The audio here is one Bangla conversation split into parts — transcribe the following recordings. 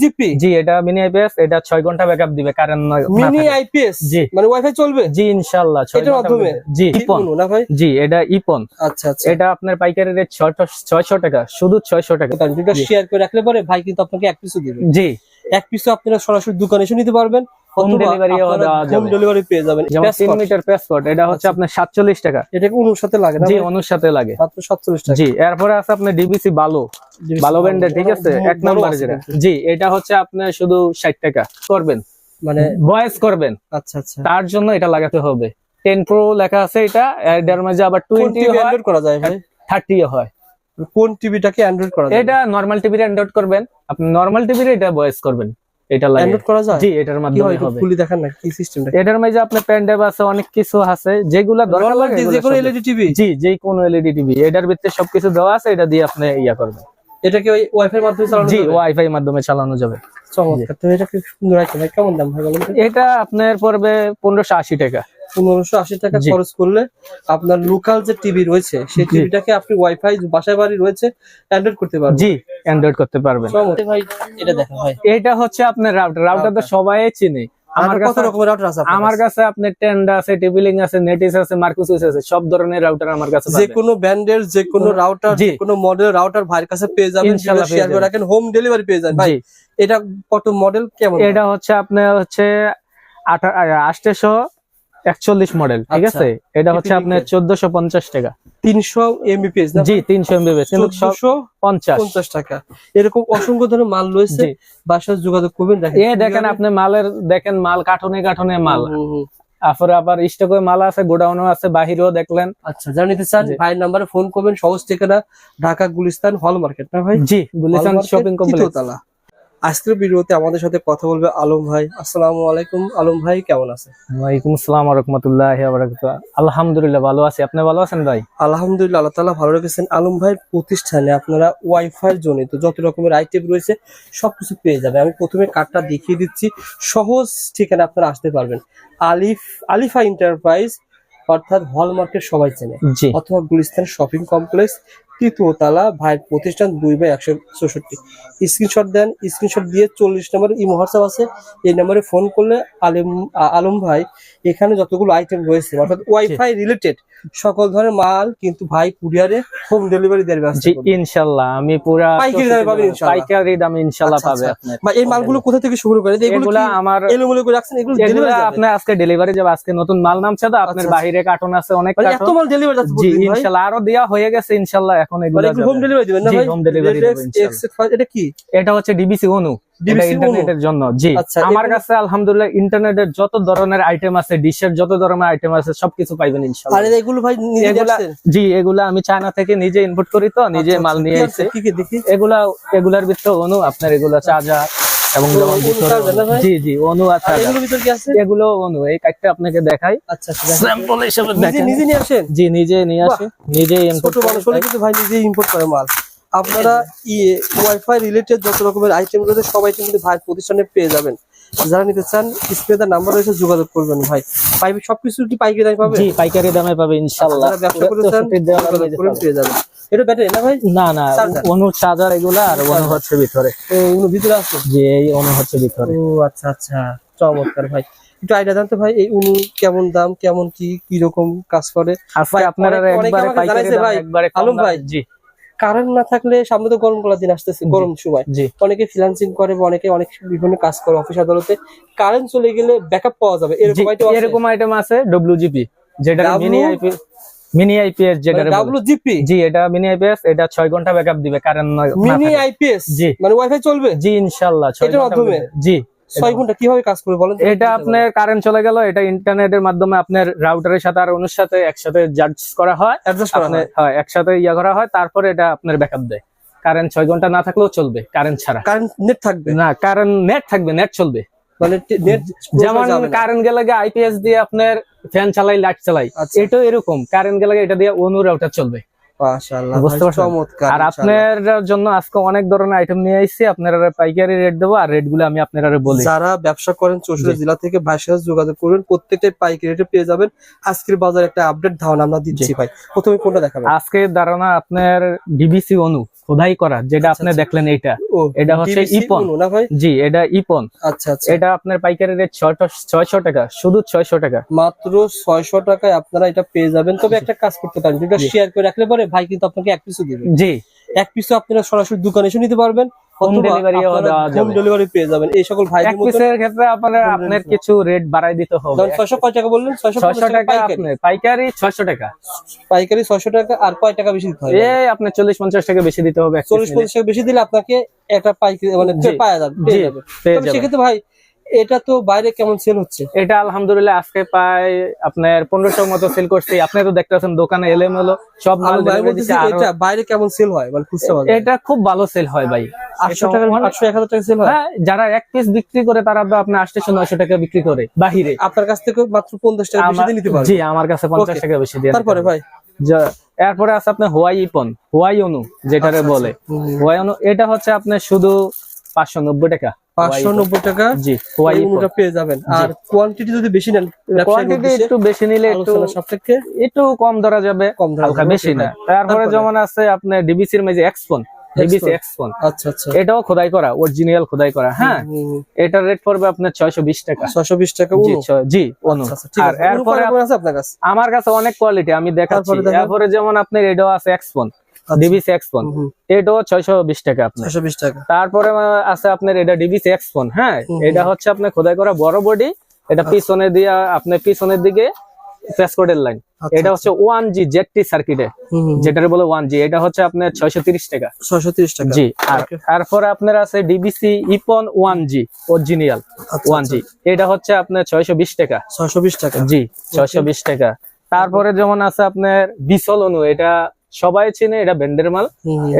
জিপি? জি এটা মিনি আইপিএস এটা ঘণ্টা ব্যাকআপ দিবে কারণ মিনি আইপিএস জি। মানে ওয়াইফাই চলবে? জি ইনশাল্লাহ ছয় এটার ঘণ্টা মাধ্যমে? জি ইপন না ভাই? জি এটা ইপন আচ্ছা আচ্ছা। এটা আপনার পাইকারি রেট টাকা শুধু ছয়শো টাকা। দুটো জি। শেয়ার করে রাখলে পরে ভাই কিন্তু আপনাকে এক পিসও দিবে। জি। এক পিসও আপনারা সরাসরি দোকানে এসে নিতে পারবেন। হোম ডেলিভারি পেয়ে যাবেন। যেমন তিন মিটার পাসপোর্ট এটা হচ্ছে আচ্ছা। আপনার সাতচল্লিশ টাকা। এটা কি অনুর সাথে লাগে না জি অনুর সাথে লাগে। মাত্র সাতচল্লিশ টাকা। জি এরপরে আছে আপনার ডিবিসি বালো। ভালো ব্যান্ডের ঠিক আছে? এক নাম্বার যেটা। জি এটা হচ্ছে আপনার শুধু টাকা। করবেন। মানে ভয়েস করবেন। আচ্ছা আচ্ছা। তার জন্য এটা লাগাতে হবে। টেন প্রো লেখা আছে এটা এটার মাঝে আবার কোন টোয়েন্টি টিভি অ্যান্ড্রয়েড করা যায় ভাই? থার্টি হয়। কোন টিভিটাকে অ্যান্ড্রয়েড করা যায়? এটা নর্মাল টিভির অ্যান্ড্রয়েড করবেন। আপনি নর্মাল টিভির এটা ভয়েস করবেন। এটা লাগে। করা যায়? জি এটার মাধ্যমে হবে। খুলে দেখান না কি সিস্টেমটা এটার মধ্যে আপনি পেন ড্রাইভ আছে অনেক কিছু আছে। যেগুলা দরকার লাগে যে কোনো এলইডি টিভি জি যে কোনো এলইডি টিভি এটার ভিতরে সবকিছু দেওয়া আছে এটা দিয়ে আপনি ইয়া করবেন। এটা কি ওয়াইফাই এর মাধ্যমে চালানো জি ওয়াইফাই এর মাধ্যমে চালানো যাবে। চমৎকার তো এটা কি সুন্দর আছে ভাই। কেমন দাম ভাই বলুন এটা আপনার পড়বে পনেরোশো আশি টাকা। পনেরোশো আশি টাকা খরচ করলে আপনার লোকাল যে টিভি রয়েছে সেই। টিভিটাকে আপনি ওয়াইফাই বাসায় বাড়ি রয়েছে অ্যান্ড্রয়েড করতে পারবেন। জি অ্যান্ড্রয়েড করতে পারবেন। ভাই এটা দেখেন ভাই। এটা হচ্ছে আপনার রাউটার রাউটার তো সবাই চিনে। আমার কাছে রকমের রাউটার আছে আমার কাছে? কাছে আপনার টেন্ডা আছে টেবিলিং আছে নেটিস আছে মার্কুসিস আছে সব ধরনের রাউটার আমার কাছে যে। কোনো ব্র্যান্ডের যে কোনো রাউটার যে কোনো মডেল রাউটার ভাইয়ের কাছে পেয়ে যাবেন শেয়ার করে রাখেন হোম ডেলিভারি পেয়ে যাবেন। ভাই এটা কত মডেল কেমন? এটা হচ্ছে আপনার হচ্ছে আটশো একচল্লিশ মডেল ঠিক আচ্ছা। আছে? এটা হচ্ছে আপনার চোদ্দশো পঞ্চাশ টাকা। তিনশো এমবিপিএস জি তিনশো পঞ্চাশ। পঞ্চাশ টাকা। এরকম অসংখ্য ধরনের মাল রয়েছে। যোগাযোগ করবেন দেখেন। এ দেখেন আপনি মালের দেখেন মাল কাঠনে কাঠনে মাল। তারপরে আবার স্টকে মাল আছে গোডাউনও আছে বাহিরেও দেখলেন। আচ্ছা নিতে চান। ভাইয়ের নাম্বারে ফোন করবেন। সহজ ঠিকানা ঢাকা গুলিস্তান হল মার্কেট না ভাই? জি গুলিস্তান শপিং কমপ্লেক্স। আজকের ভিডিওতে আমাদের সাথে কথা বলবে আলম ভাই। আসসালামু আলাইকুম। আলম ভাই কেমন আছে ওয়ালাইকুম আসসালাম রহমতুল্লাহ আলহামদুলিল্লাহ ভালো আছি। আপনি ভালো আছেন ভাই? আলহামদুলিল্লাহ আল্লাহ তালা ভালো রেখেছেন। আলম ভাইয়ের প্রতিষ্ঠানে আপনারা ওয়াইফাই জনিত যত রকমের আইটেম রয়েছে সবকিছু পেয়ে যাবেন। আমি প্রথমে কার্ডটা দেখিয়ে দিচ্ছি। সহজ ঠিকানা আপনারা আসতে পারবেন। আলিফ আলিফা এন্টারপ্রাইজ অর্থাৎ হল মার্কেট সবাই চেনে। অথবা গুলিস্তান শপিং কমপ্লেক্স তৃতীয়তলা ভাইয়ের প্রতিষ্ঠান দুই বাই একশো চৌষট্টি। স্ক্রিনশট দেন স্ক্রিনশট দিয়ে চল্লিশ নম্বরে ইমো হোয়াটসঅ্যাপ আছে। এই নম্বরে ফোন করলে আলিম আলম ভাই এখানে যতগুলো আইটেম রয়েছে অর্থাৎ ওয়াইফাই রিলেটেড সকল ধরনের মাল কিন্তু ভাই কুরিয়ারে হোম ডেলিভারি দেওয়ার ব্যবস্থা করবে। ইনশাল্লাহ আমি পুরা পাইকারি দামে পাবেন ইনশাল্লাহ। পাইকারি দামে ইনশাল্লাহ আচ্ছা, পাবে আচ্ছা। বা এই মালগুলো কোথা থেকে শুরু করে এগুলো কি আমার এলোমেলো করে রাখছেন? এগুলো ডেলিভারি আপনার আজকে ডেলিভারি যাবে আজকে নতুন মাল নামছে তো আপনার আচ্ছা, বাহিরে কার্টন আছে অনেক মানে এত মাল ডেলিভারি যাচ্ছে জি ইনশাল্লাহ আরও দেয়া হয়ে গেছে ইনশাল্লাহ এখন মানে এগুলা হোম ডেলিভারি দিবেন না ভাই? হোম। X, এটা কি? এটা হচ্ছে ডিবিসি অনু এটা ইন্টারনেটের জন্য জি। আচ্ছা, আমার কাছে আলহামদুলিল্লাহ ইন্টারনেটের যত ধরনের আইটেম আছে ডিশের যত ধরনের আইটেম আছে সবকিছু পাইবেন আর ইনশাল্লাহ এগুলো ভাই নিজে? জি এগুলা আমি চায়না থেকে নিজে ইনপুট করি তো নিজে আচ্ছা, মাল আচ্ছা, নিয়ে এগুলা এগুলার ভিতরে অনু আপনার এগুলা চার্জার এবং যেমন ভিতরে? জি জি অনু আছে আর এগুলোর ভিতর কি আছে? এগুলো অনু এই কার্ডটা আপনাকে দেখাই। আচ্ছা আচ্ছা স্যাম্পল হিসেবে দেখেন। নিজে নিয়ে আসেন? জি নিজে নিয়ে আসি নিজে মানুষ হলে কিন্তু ভাই নিজে ইম্পোর্ট করে মাল। আপনারা ইয়ে ওয়াইফাই রিলেটেড যত রকমের আইটেম রয়েছে সব আইটেম কিন্তু ভাই প্রতিষ্ঠানে পেয়ে যাবেন। যারা নিতে চান স্ক্রিনে নাম্বার রয়েছে যোগাযোগ করবেন ভাই। পাইবে সবকিছু কি পাইকারি দামে পাবে? জি পাইকারি দামে পাবে ইনশাআল্লাহ ব্যবসা করতে চান পারবে। পেয়ে যাবেন। এটা ব্যাটারি না ভাই? না না অনু চার্জার এগুলা আর অনু হচ্ছে ভিতরে। ও উনি ভিতরে আছে? যে এই অনু হচ্ছে ভিতরে। ও আচ্ছা আচ্ছা। চমৎকার ভাই। একটু আইডিয়া জানতো ভাই এই উনি কেমন দাম কেমন কি কি রকম কাজ করে? আজকে ভাই, আপনারা একবারে পাইকারি একবারে আলম ভাই, জি। কারেন্ট না থাকলে সামনে তো গরম গলা দিন আসতেছে গরম সময়। অনেকে ফ্রিল্যান্সিং করে অনেকে অনেক বিভিন্ন কাজ করে অফিস আদালতে। কারেন্ট চলে গেলে ব্যাকআপ পাওয়া যাবে। এরকম আইটেম এরকম আইটেম আছে ডব্লিউজিপি যেটা মিনি আইপি মিনি আইপিএস যেটা ডাব্লু জিপি জি এটা মিনি আইপিএস এটা ছয় ঘণ্টা ব্যাকআপ দিবে কারণ মিনি আইপিএস জি। মানে ওয়াইফাই চলবে? জি ইনশাআল্লাহ ছয় এটার ঘণ্টা মাধ্যমে? জি ছয় ঘণ্টা কীভাবে কাজ করে বলেন এটা আপনার কারেন্ট চলে গেল এটা ইন্টারনেটের মাধ্যমে আপনার রাউটারের সাথে আর অনুর সাথে একসাথে জাজ করা হয়। অ্যাডজাস্ট করা হয়। হয় একসাথে ইয়া করা হয় তারপরে এটা আপনার ব্যাকআপ দেয়। কারেন্ট ছয় ঘণ্টা না থাকলেও চলবে কারেন্ট ছাড়া। কারেন্ট নেট থাকবে? না কারেন্ট নেট থাকবে নেট চলবে। মানে যেমন কারেন্ট গেলে আইপিএস দিয়ে আপনার ফ্যান চালাই লাইট চালাই আচ্ছা। এটা এরকম। কারেন্ট গেলে এটা দিয়ে অনু রাউটার চলবে। আর আপনার জন্য আজকে অনেক ধরনের আইটেম নিয়ে আসছি আপনারা পাইকারি রেট দেবো আর রেটগুলো আমি আপনারা বলি। যারা ব্যবসা করেন চৌষট্টি জেলা থেকে ভাইয়ের সাথে যোগাযোগ করবেন প্রত্যেকটাই পাইকারি রেটে পেয়ে যাবেন। আজকের বাজার একটা আপডেট ধারণা আমরা দিচ্ছি ভাই। প্রথমে কোনটা দেখাবেন? আজকে ধারণা আপনার ডিবিসি অনু। খোদাই করা যেটা আপনি আচ্ছা। দেখলেন এটা এটা হচ্ছে ইপন। জি এটা ইপন। আচ্ছা আচ্ছা। এটা আপনার পাইকারি রেট ছয়শো টাকা শুধু ছয়শো টাকা। মাত্র ছয়শো টাকায় আপনারা এটা পেয়ে যাবেন। তবে একটা কাজ করতে পারেন যেটা শেয়ার করে রাখলে পরে ভাই কিন্তু আপনাকে এক পিসও দিবে। জি। এক পিসও আপনারা সরাসরি দোকানে এসে নিতে পারবেন। Home ডেলিভারি দেওয়া যাবে। হোম ডেলিভারি পেয়ে যাবেন। এই সকল এক পিসের ক্ষেত্রে আপনার আপনার কিছু রেট বাড়াই দিতে হবে। কয় টাকা বললেন? টাকা আপনার পাইকারি ছয়শো টাকা। পাইকারি ছয়শো টাকা আর কয় টাকা বেশি দিতে হবে? এই আপনার চল্লিশ পঞ্চাশ টাকা বেশি দিতে হবে টাকা বেশি দিলে আপনাকে একটা পাইকারি মানে। পাওয়া যাবে পেয়ে যাবে। সেক্ষেত্রে ভাই এটা তো বাইরে কেমন সেল হচ্ছে? এটা আলহামদুলিল্লাহ আজকে প্রায় আপনার পনেরোশো মতো সেল করছি। আপনি তো দেখতেছেন দোকানে এলেম হলো সব মাল এটা বাইরে কেমন সেল হয়? মানে খুচরা এটা খুব ভালো সেল হয় ভাই। আটশো টাকা আটশো এক হাজার টাকা সেল হয়? যারা এক পিস বিক্রি করে তারা তো আপনার আটশো নয়শো টাকা বিক্রি করে বাহিরে। আপনার কাছ থেকে মাত্র পঞ্চাশ টাকা বেশি নিতে জি আমার কাছে পঞ্চাশ টাকা বেশি দিয়ে তারপরে ভাই? যা- এরপরে আছে আপনার হোয়াই ইপন হোয়াই অনু যেটারে আচ্ছা, বলে। আচ্ছা। হোয়াই অনু এটা হচ্ছে আপনার শুধু পাঁচশো নব্বই টাকা। পাঁচশো নব্বই টাকা? জি পেয়ে যাবেন। আর কোয়ান্টিটি যদি বেশি নেন কোয়ান্টিটি একটু বেশি নিলে একটু কম ধরা যাবে কম হালকা বেশি না। তারপরে? যেমন আছে আপনার ডিবিসির মেজে এক্সপন ডিবিসি এক্সপন আচ্ছা আচ্ছা। এটাও খোদাই করা অরিজিনাল খোদাই করা হ্যাঁ? এটার রেট পড়বে আপনার ছয়শো বিশ টাকা। জি আচ্ছা, আর এরপরে আপনার কাছে? আমার কাছে অনেক কোয়ালিটি আমি দেখাচ্ছি। এরপরে যেমন আপনার এটাও আছে এক্সপন আচ্ছা। ডিবিসি এটাও ছয়শো বিশ টাকা আপনার। টাকা। তারপরে আছে আপনার এটা ডিবিসি এক্সপন হ্যাঁ? এটা হচ্ছে আপনার খোদাই করা বড় বডি এটা পিছনে দিয়ে আপনার পিছনের দিকে লাইন আচ্ছা, এটা হচ্ছে ওয়ান জি সার্কিটে হুম, বলে ওয়ান জি এটা হচ্ছে আপনার ছয়শো তিরিশ টাকা। ছয়শো তিরিশ টাকা। জি আর তারপরে আপনার আছে ডিবিসি ইপন ওয়ান জি আচ্ছা, ওয়ান জি এটা হচ্ছে আপনার ছয়শো বিশ টাকা। ছয়শো বিশ টাকা। জি ছয়শো বিশ টাকা। তারপরে যেমন আছে আপনার এটা সবাই চিনে এটা ব্যান্ডের মাল।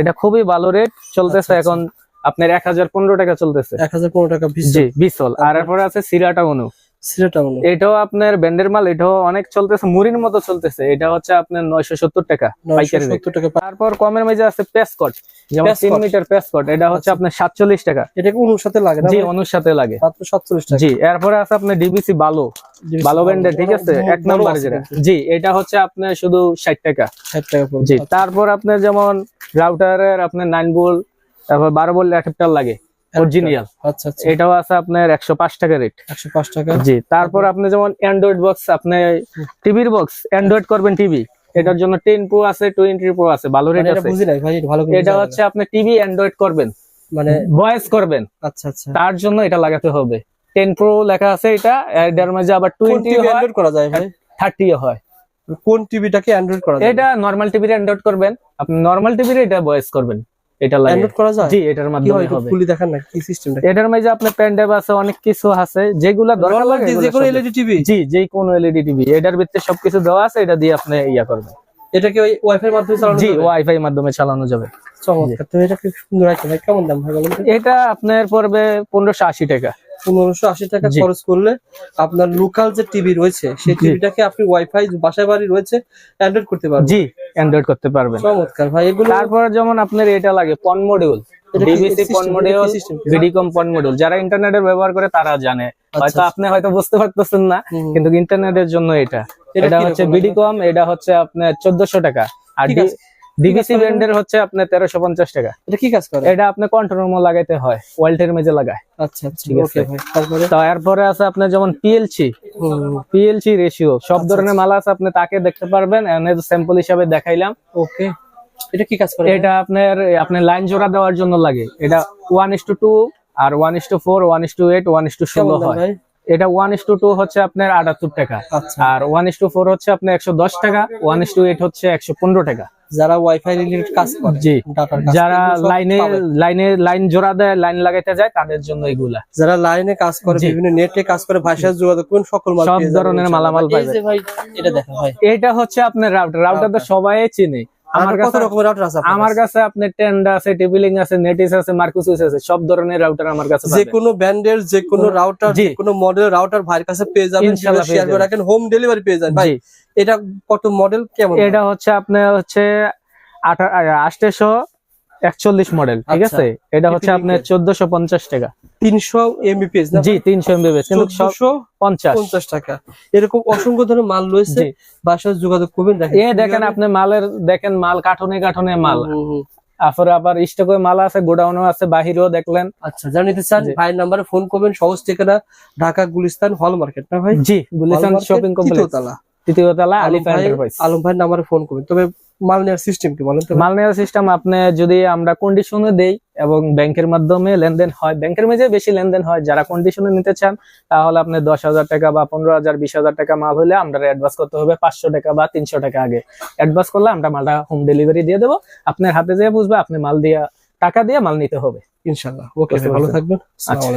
এটা খুবই ভালো রেট চলতেছে আচ্ছা, এখন আপনার এক হাজার পনেরো টাকা চলতেছে। এক হাজার পনেরো টাকা বিশ জি বিসল আর এরপরে আছে সিরাটা অনু এটাও আপনার ব্যান্ডের মাল এটাও অনেক চলতেছে মুড়ির মতো চলতেছে। এটা হচ্ছে আপনার নয়শো সত্তর টাকা পাইকারি টাকা তারপর কমের মাঝে আছে পেসকট যেমন তিন মিটার পেসকট এটা হচ্ছে আচ্ছা। আপনার সাতচল্লিশ টাকা। এটা সাথে লাগে জি অনুর সাথে লাগে। সাতচল্লিশ টাকা। জি এরপরে আছে আপনার ডিবিসি বালো। ব্যান্ডের ঠিক আছে? এক নম্বর যেটা। জি এটা হচ্ছে আপনার শুধু ষাট টাকা। ষাট টাকা জি তারপর আপনার যেমন রাউটারের আপনার নাইন বোল তারপর বারো বোল অ্যাডাপ্টার লাগে। অরিজিনাল আচ্ছা আচ্ছা। এটাও আছে আপনার একশো পাঁচ টাকা রেট একশো পাঁচ টাকা। জি তারপর আপনি যেমন অ্যান্ড্রয়েড বক্স আপনি টিভির বক্স অ্যান্ড্রয়েড করবেন টিভি। এটার জন্য টেন প্রো আছে টোয়েন্টি প্রো আছে ভালো রেট মানে আছে। বুঝি নাই ভাই ভালো এটা হচ্ছে আপনি টিভি অ্যান্ড্রয়েড করবেন। মানে ভয়েস করবেন। আচ্ছা আচ্ছা। তার জন্য এটা লাগাতে হবে। টেন প্রো লেখা আছে এটা এটার মাঝে আবার কোন টোয়েন্টি টিভি অ্যান্ড্রয়েড করা যায় ভাই? থার্টি হয়। কোন টিভিটাকে অ্যান্ড্রয়েড করা যায়? এটা নর্মাল টিভির অ্যান্ড্রয়েড করবেন। আপনি নর্মাল টিভির এটা ভয়েস করবেন। এটা লাগে। করা যায়? জি এটার কি মাধ্যমে হবে। খুলি দেখান না কি সিস্টেমটা এটার মধ্যে আপনি পেন আছে অনেক কিছু আছে। যেগুলা দরকার লাগে যে কোন এলইডি টিভি জি যে কোনো এলইডি টিভি এটার ভিতরে সবকিছু দেওয়া আছে এটা দিয়ে আপনি ইয়া করবেন। এটাকে ওই ওয়াইফাই এর মাধ্যমে চালানো জি ওয়াইফাই ওয়াইফাই মাধ্যমে চালানো যাবে। চমৎকার তো এটা কি সুন্দর আছে ভাই কেমন দাম ভাই বলুন এটা আপনার পড়বে পনেরোশো আশি টাকা। পনেরোশো আশি টাকা খরচ করলে আপনার লোকাল যে টিভি রয়েছে সেই। টিভিটাকে আপনি ওয়াইফাই বাসায় বাড়ি রয়েছে অ্যান্ড্রয়েড করতে পারবেন। জি অ্যান্ড্রয়েড করতে পারবেন। চমৎকার ভাই এগুলো তারপরে যেমন আপনার এটা লাগে PON module DBC PON module ভিডিকম PON module যারা ইন্টারনেটের ব্যবহার করে তারা জানে। হয়তো আচ্ছা। আপনি হয়তো বুঝতে পারতেছেন না কিন্তু ইন্টারনেটের জন্য এটা। এটা হচ্ছে আছে? বিডিকম এটা হচ্ছে আপনার চোদ্দশো টাকা। আর। ডিবিসি। ব্র্যান্ডের হচ্ছে আপনার তেরোশো পঞ্চাশ টাকা। এটা কি কাজ করে? এটা আপনি কন্ট্রোল লাগাইতে হয় ওয়াল্টের মেজে লাগায়। আচ্ছা আচ্ছা ঠিক আছে। তারপরে? আছে আপনার যেমন পিএলসি পিএলসি রেশিও সব আচ্ছা, ধরনের মাল আছে আপনি তাকে দেখতে পারবেন স্যাম্পল হিসাবে দেখাইলাম। ওকে এটা কি কাজ করে? এটা আপনার আপনার লাইন জোড়া দেওয়ার জন্য লাগে। এটা one is two two R one is two four one is two eight one is two ষোলো হয়। এটা ওয়ান ইস টু টু হচ্ছে আপনার আটাত্তর টাকা। আচ্ছা। আর ওয়ান ইস টু ফোর হচ্ছে আপনার একশো দশ টাকা ওয়ান ইস টু এইট হচ্ছে একশো পনেরো টাকা। যারা ওয়াইফাই রিলেটেড কাজ করে জি। যারা লাইনে লাইনে লাইন জোড়া দেয় লাইন লাগাইতে যায় তাদের জন্য এগুলা। যারা লাইনে কাজ করে। বিভিন্ন নেটে কাজ করে ভাষার যোগাযোগ করুন সকল মাল সব ধরনের। মালামাল এই যে ভাই এটা দেখো ভাই এটা হচ্ছে আপনার রাউটার রাউটার তো সবাই চিনে। আমার কত কাছে রকমের রাউটার আছে আমার কাছে? কাছে আপনার টেন্ডা আছে টেবিলিং আছে নেটিস আছে মার্কুসিস আছে সব ধরনের রাউটার আমার কাছে যে। কোনো ব্র্যান্ডের যে কোনো রাউটার যে কোনো মডেল রাউটার ভাইয়ের কাছে পেয়ে যাবেন শেয়ার করে রাখেন হোম ডেলিভারি পেয়ে যাবেন। ভাই এটা কত মডেল কেমন? এটা হচ্ছে আপনার হচ্ছে আটশো একচল্লিশ মডেল ঠিক আচ্ছা। আছে? এটা হচ্ছে আপনার চোদ্দশো পঞ্চাশ টাকা। তিনশো এমবিপিএস জি তিনশো এমবিবিএস কিন্তু সব পঞ্চাশ। পঞ্চাশ টাকা। এরকম অসংখ্য ধরনের মাল রয়েছে। বাসায় যোগাযোগ করবেন দেখেন। এ দেখেন আপনি মালের দেখেন মাল কাঠনে কাঠনে মাল। তারপরে আবার স্টকে মাল আছে গোডাউনও আছে বাহিরেও দেখলেন। আচ্ছা যারা নিতে চান। ভাইয়ের নাম্বারে ফোন করবেন। সহজ ঠিকানা ঢাকা গুলিস্তান হল মার্কেট না ভাই? জি গুলিস্তান শপিং কমপ্লেক্স। তৃতীয় তলা। আলম ভাই আলম ভাইয়ের নাম্বারে ফোন করবেন। তবে মাল নেওয়ার সিস্টেম কি বলেন তো? মাল নেওয়ার সিস্টেম আপনি যদি আমরা কন্ডিশনে দেই এবং ব্যাংকের মাধ্যমে লেনদেন হয় ব্যাংকের মাঝে বেশি লেনদেন হয় যারা কন্ডিশনে নিতে চান তাহলে আপনি দশ হাজার টাকা বা পনেরো হাজার বিশ হাজার টাকা মাল হলে আমরা অ্যাডভান্স করতে হবে পাঁচশো টাকা বা তিনশো টাকা আগে। অ্যাডভান্স করলে আমরা মালটা হোম ডেলিভারি দিয়ে দেবো। আপনার হাতে যেয়ে বুঝবে আপনি মাল দিয়ে টাকা দিয়ে মাল নিতে হবে। ইনশাল্লাহ ওকে ভালো। থাকবেন। আচ্ছা।